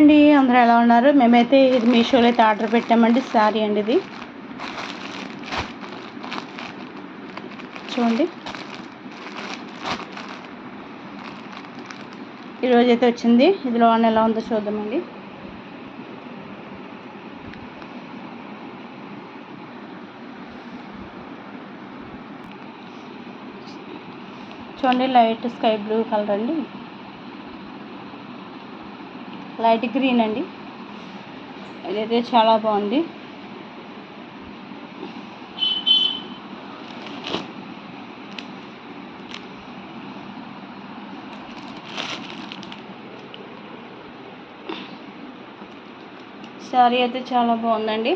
అండి అందరూ ఎలా ఉన్నారు? మేమైతే ఇది మీషోలో అయితే ఆర్డర్ పెట్టామండి శారీ అండి ఇది. చూడండి. ఈరోజు అయితే వచ్చింది. ఇదిలో అన్న ఎలా ఉందో చూద్దామండి. చూడండి లైట్ స్కై బ్లూ కలర్ అండి. లైట్ గ్రీన్ అండి. ఇదైతే చాలా బాగుంది. శారీ అయితే చాలా బాగుందండి.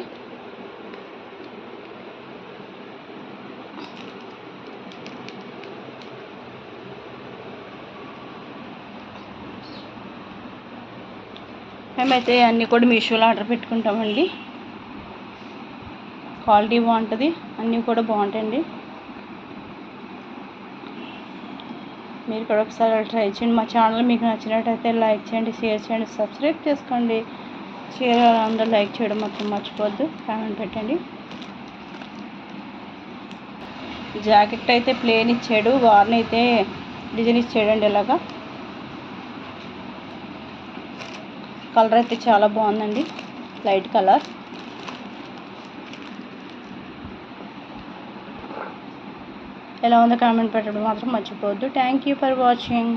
మేమైతే అన్నీ కూడా మీషోలో ఆర్డర్ పెట్టుకుంటామండి. క్వాలిటీ బాగుంటుంది అన్నీ కూడా బాగుంటాయండి. మీరు కూడా ఒకసారి ట్రై చేయండి. మా ఛానల్ మీకు నచ్చినట్టయితే లైక్ చేయండి షేర్ చేయండి సబ్స్క్రైబ్ చేసుకోండి. షేర్ అందరూ లైక్ చేయడం మొత్తం మర్చిపోవద్దు. కామెంట్ పెట్టండి. జాకెట్ అయితే ప్లేన్ ఇచ్చాడు వార్న్ అయితే డిజైన్ ఇచ్చాడండి ఇలాగా కలర్ అయితే చాలా బాగుందండి. Light colour. ఎలా ఉందో కామెంట్ పెట్టడం మాత్రం మర్చిపోవద్దు. Thank you for watching